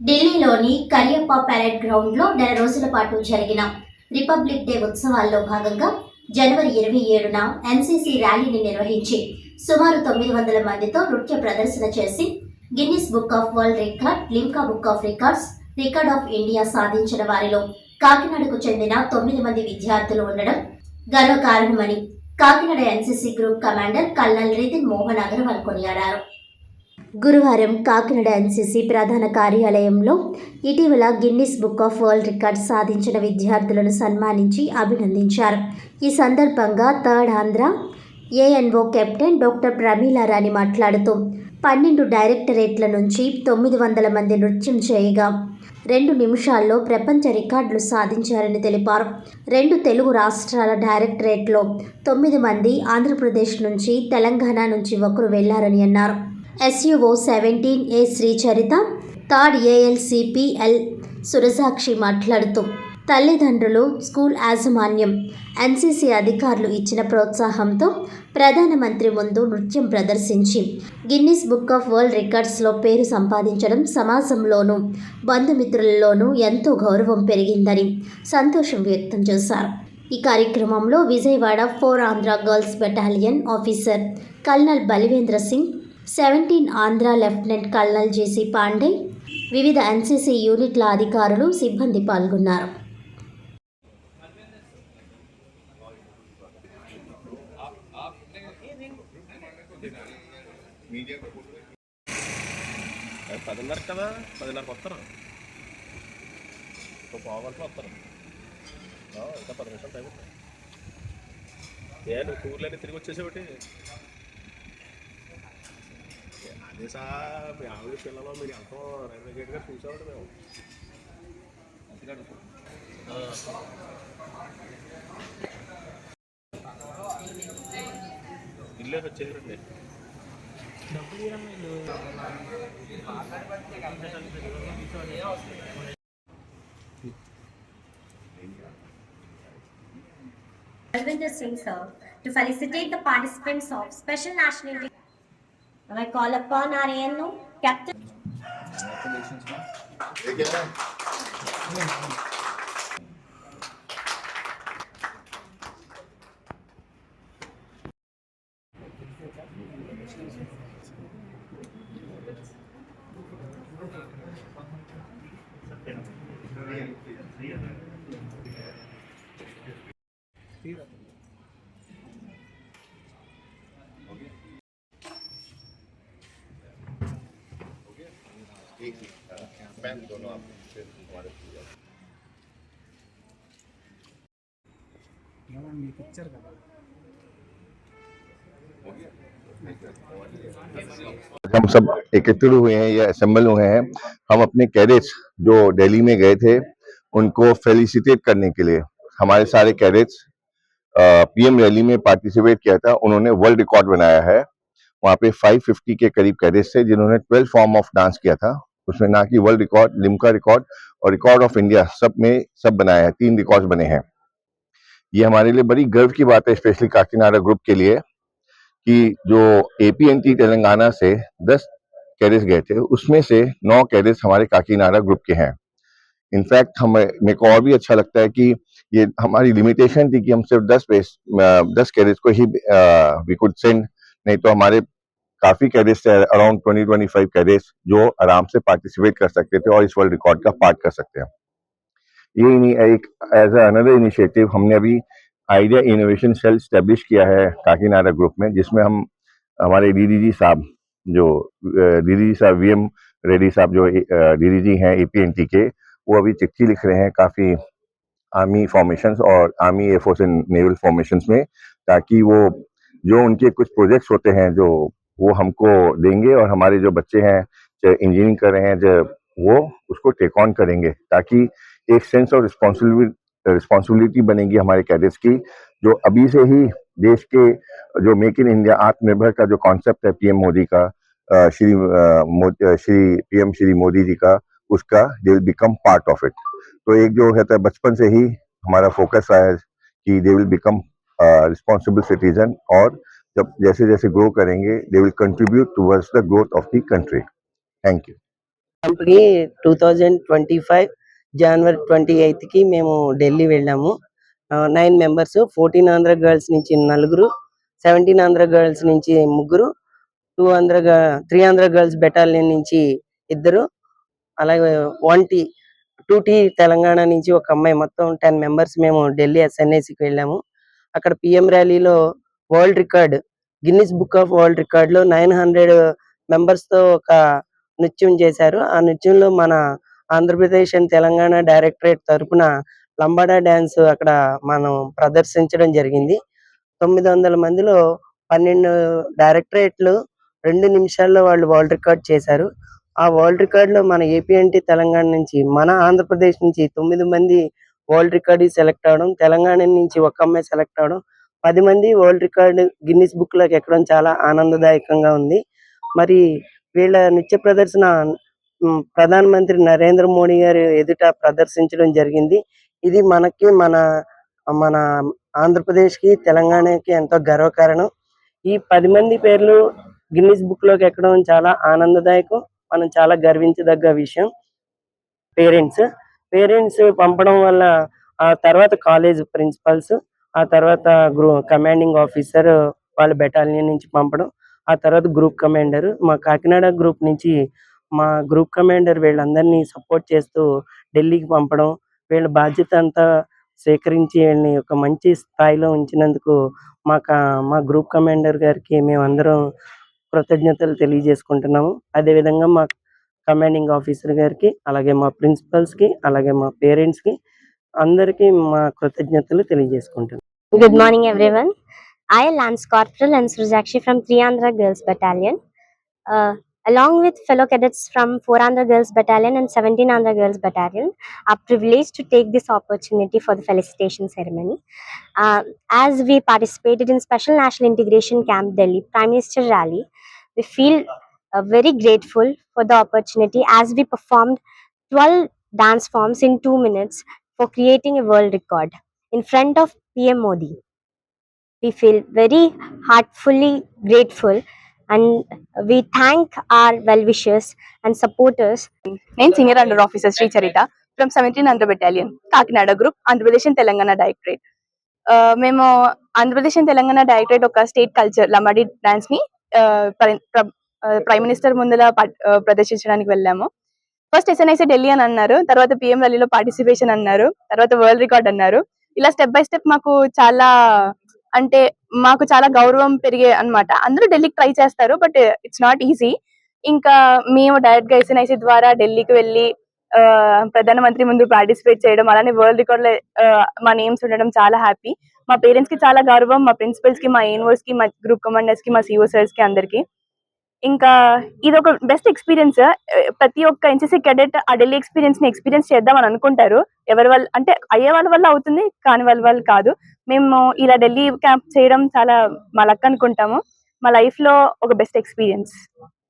ఢిల్లీలోని కరియప్ప పెరేడ్ గ్రౌండ్లో నెల రోజుల పాటు జరిగిన రిపబ్లిక్ డే ఉత్సవాల్లో భాగంగా జనవరి ఇరవై ఏడున ఎన్సీసీ ర్యాలీని నిర్వహించి సుమారు తొమ్మిది వందల మందితో నృత్య ప్రదర్శన చేసి Guinness book of world record Limca book of records record of India సాధించిన వారిలో కాకినాడకు చెందిన తొమ్మిది మంది విద్యార్థులు ఉండడం గర్వకారణమని Kakinada NCC group commander colonel Ritin Mohan Agarwal కొనియాడారు. గురువారం కాకినాడ ఎన్సీసీ ప్రధాన కార్యాలయంలో ఇటీవల Guinness book of world record సాధించిన విద్యార్థులను సన్మానించి అభినందించారు. ఈ సందర్భంగా third Andhra ANO captain doctor Pramilarani మాట్లాడుతూ పన్నెండు డైరెక్టరేట్ల నుంచి తొమ్మిది వందల మంది నృత్యం చేయగా రెండు నిమిషాల్లో ప్రపంచ రికార్డులు సాధించారని తెలిపారు. రెండు తెలుగు రాష్ట్రాల డైరెక్టరేట్లో తొమ్మిది మంది ఆంధ్రప్రదేశ్ నుంచి తెలంగాణ నుంచి ఒకరు వెళ్ళారని అన్నారు. ఎస్యుఓ సెవెంటీన్ ఏ శ్రీచరిత థర్డ్ ఏఎల్సిపిఎల్ సురసాక్షి మాట్లాడుతూ తల్లిదండ్రులు స్కూల్ యాజమాన్యం ఎన్సీసీ అధికారులు ఇచ్చిన ప్రోత్సాహంతో ప్రధానమంత్రి ముందు నృత్యం ప్రదర్శించి గిన్నిస్ బుక్ ఆఫ్ వరల్డ్ రికార్డ్స్లో పేరు సంపాదించడం సమాజంలోనూ బంధుమిత్రులలోనూ ఎంతో గౌరవం పెరిగిందని సంతోషం వ్యక్తం చేశారు. ఈ కార్యక్రమంలో Vijayawada four Andhra girls battalion officer colonel Balivendra Singh seventeen Andhra lieutenant colonel JC Pandey వివిధ ఎన్సీసీ యూనిట్ల అధికారులు సిబ్బంది పాల్గొన్నారు. పదిన్నర కదా పదిన్నరకు వస్తారు? ఇంకో పావు గంటలో వస్తారు? ఇంకా పది నిమిషాలు టైం ఏ నువ్వు టూర్లన్నీ తిరిగి వచ్చేసేవాటి? అదే సార్ మీ ఆవిడ పిల్లలు మీరు ఎంతో రైల్వే గేట్గా చూసేవాడు మేము ఇల్లు వచ్చేసారండి Alvinder Singh, sir, to felicitate the participants of Special National Day. And I call upon our ANO, Captain. Congratulations, ma'am. Thank you, ma'am. Thank you. Ma'am दोनों आप हमारे पिक्चर का हम सब एकत्र हुए हैं या असेंबल हुए हैं। हम अपने कैडेट्स जो दिल्ली में गए थे उनको फेलिसिटेट करने के लिए। हमारे सारे कैडेट्स पीएम रैली में पार्टिसिपेट किया था। उन्होंने वर्ल्ड रिकॉर्ड बनाया है। वहाँ पे 550 के करीब कैडेट्स थे जिन्होंने 12 फॉर्म ऑफ़ डांस किया था। उसमें ना कि वर्ल्ड रिकॉर्ड लिम्का रिकॉर्ड और रिकॉर्ड ऑफ़ इंडिया सब में सब बनाया है, तीन रिकॉर्ड बने हैं। ये हमारे लिए बड़ी गर्व की बात है स्पेशली काकीनाडा ग्रुप के लिए, कि जो एपीएनटी तेलंगाना से 10 कैडेट्स गए थे, उसमें से 9 कैडेट्स हमारे काकीनाडा ग्रुप के हैं। इनफैक्ट हमें, मेरे को और भी अच्छा लगता है कि ये हमारी लिमिटेशन थी कि हम सिर्फ़ 10 बेस दस कैडेट्स को ही वी कुड सेंड नहीं तो हमारे काफ़ी कैडेट्स थे, अराउंड 20 25 कैडेट्स जो आराम से पार्टिसिपेट कर सकते थे और इस वर्ल्ड रिकॉर्ड का पार्ट कर सकते हैं। ये एक एज अनदर इनिशिएटिव हमने अभी आइडिया इनोवेशन सेल स्टेब्लिश किया है काकीनाडा ग्रुप में, जिसमें हम, हमारे डीडी जी साहब जो डीडी जी साहब वी एम रेड्डी साहब जो डीडी जी हैं एपीएनटी के, वो अभी चिट्ठी लिख रहे हैं काफ़ी आर्मी फॉर्मेशंस और army air force and naval formations में, ताकि वो, जो उनके कुछ प्रोजेक्ट्स होते हैं, जो वो हमको देंगे और हमारे जो बच्चे हैं चाहे इंजीनियरिंग कर रहे हैं, जो वो उसको टेक ऑन करेंगे ताकि एक सेंस ऑफ़ रिस्पॉन्सिबिलिटी रिस्पॉन्सिबिलिटी बनेगी हमारे कैडेट्स की, जो अभी से ही देश के, जो मेक इन इंडिया आत्मनिर्भर का जो कॉन्सेप्ट है पीएम मोदी का श्री श्री पीएम श्री मोदी जी का, उसका they will become part of it तो एक जो है तो बचपन से ही हमारा फोकस रहा है कि they will become responsible citizen और जब जैसे जैसे ग्रो करेंगे they will contribute towards the growth of the country thank you క్యాంప్కి two thousand twenty five January twenty ఎయిత్కి మేము ఢిల్లీ వెళ్ళాము nine members fourteen Andhra girls నుంచి నలుగురు సెవెంటీన్ ఆంధ్ర గర్ల్స్ నుంచి ముగ్గురు two Andhra three Andhra girls battalion నుంచి ఇద్దరు అలాగే one T two T Telangana నుంచి ఒక అమ్మాయి మొత్తం టెన్ మెంబర్స్ మేము ఢిల్లీ ఎస్ఎన్ఐసికి వెళ్ళాము అక్కడ పిఎం ర్యాలీలో world record Guinness book of world రికార్డ్లో nine hundred మెంబర్స్తో ఒక నృత్యం చేశారు. ఆ నృత్యంలో మన ఆంధ్రప్రదేశ్ అండ్ తెలంగాణ డైరెక్టరేట్ తరఫున లంబాడా డాన్స్ అక్కడ మనం ప్రదర్శించడం జరిగింది. తొమ్మిది వందల మందిలో పన్నెండు డైరెక్టరేట్లు రెండు నిమిషాల్లో వాళ్ళు వరల్డ్ రికార్డ్ చేశారు. ఆ వరల్డ్ రికార్డ్లో మన ఏపీఎన్టీ తెలంగాణ నుంచి మన ఆంధ్రప్రదేశ్ నుంచి తొమ్మిది మంది వరల్డ్ రికార్డ్ సెలెక్ట్ అవడం తెలంగాణ నుంచి ఒక అమ్మాయి సెలెక్ట్ అవడం పది మంది వరల్డ్ రికార్డు గిన్నిస్ బుక్లోకి ఎక్కడం చాలా ఆనందదాయకంగా ఉంది. మరి వీళ్ళ నృత్య ప్రదర్శన ప్రధానమంత్రి నరేంద్ర మోడీ గారి ఎదుట ప్రదర్శించడం జరిగింది. ఇది మనకి మన మన ఆంధ్రప్రదేశ్కి తెలంగాణకి ఎంతో గర్వకారణం. ఈ పది మంది పేర్లు గిన్నిస్ బుక్లోకి ఎక్కడం చాలా ఆనందదాయకం. మనం చాలా గర్వించదగ్గ విషయం. పేరెంట్స్ పేరెంట్స్ పంపడం వల్ల ఆ తర్వాత కాలేజ్ ప్రిన్సిపల్స్ ఆ తర్వాత గ్రూ కమాండింగ్ ఆఫీసర్ వాళ్ళ బెటాలియన్ నుంచి పంపడం. ఆ తర్వాత గ్రూప్ కమాండర్ మా కాకినాడ గ్రూప్ నుంచి మా గ్రూప్ కమాండర్ వీళ్ళందరినీ సపోర్ట్ చేస్తూ ఢిల్లీకి పంపడం. వీళ్ళ బాధ్యత అంతా స్వీకరించి వీళ్ళని ఒక మంచి స్థాయిలో ఉంచినందుకు మా కా- మా గ్రూప్ కమాండర్ గారికి మేమందరం కృతజ్ఞతలు తెలియజేసుకుంటున్నాము. అదేవిధంగా మా కమాండింగ్ ఆఫీసర్ గారికి అలాగే మా ప్రిన్సిపల్స్కి అలాగే మా పేరెంట్స్కి అందరికీ మా కృతజ్ఞతలు తెలియజేసుకుంటున్నాం. Good morning, everyone. I, am Lance Corporal and Srujakshi from 3 Andhra Girls Battalion, uh, along with fellow cadets from 4 Andhra Girls Battalion and 17 Andhra Girls Battalion, are privileged to take this opportunity for the felicitation ceremony. Uh, as we participated in Special National Integration Camp Delhi Prime Minister Rally, we feel uh, very grateful for the opportunity as we performed 12 dance forms in 2 minutes for creating a world record in front of PM Modi. We feel very heartfully grateful and we thank our well wishers and supporters. నేను senior under officer Shri Charita from seventeen Andhra battalion Kakinada group Andhra Pradesh and Telangana directorate మేము Andhra Pradesh and Telangana directorate ఒక state culture Lamadi డాన్స్ని prime minister ముందర ప్రదర్శించడానికి వెళ్ళాము. First ఎస్ఎన్ఐసి Delhi అని అన్నారు తర్వాత పిఎం ర్యాలీలో పార్టిసిపేషన్ అన్నారు తర్వాత వరల్డ్ రికార్డ్ అన్నారు. ఇలా స్టెప్ బై స్టెప్ మాకు చాలా అంటే మాకు చాలా గౌరవం పెరిగే అన్నమాట. అందరూ ఢిల్లీకి ట్రై చేస్తారు బట్ ఇట్స్ నాట్ ఈజీ ఇంకా మేము డైరెక్ట్గా ఎస్ఎన్ఐసి ద్వారా ఢిల్లీకి వెళ్ళి ఆ, ప్రధానమంత్రి ముందు పార్టిసిపేట్ చేయడం అలానే వరల్డ్ రికార్డ్లో మా నేమ్స్ ఉండడం చాలా హ్యాపీ మా పేరెంట్స్కి చాలా గౌరవం మా ప్రిన్సిపల్స్కి మా యూనివర్స్కి మా గ్రూప్ కమాండర్స్కి మా సిఓ సార్స్కి అందరికి. ఇంకా ఇది ఒక బెస్ట్ ఎక్స్పీరియన్స్ ప్రతి ఒక్క ఎన్సీసీ కెడెట్ ఆ ఢిల్లీ ఎక్స్పీరియన్స్ని ఎక్స్పీరియన్స్ చేద్దాం అని అనుకుంటారు. ఎవరి వల్ల అంటే అయ్యే వాళ్ళ వల్ల అవుతుంది కాని వాళ్ళ వల్ల కాదు. మేము ఇలా ఢిల్లీ క్యాంప్ చేయడం చాలా మా లక్ అనుకుంటాము. మా లైఫ్లో ఒక బెస్ట్ ఎక్స్పీరియన్స్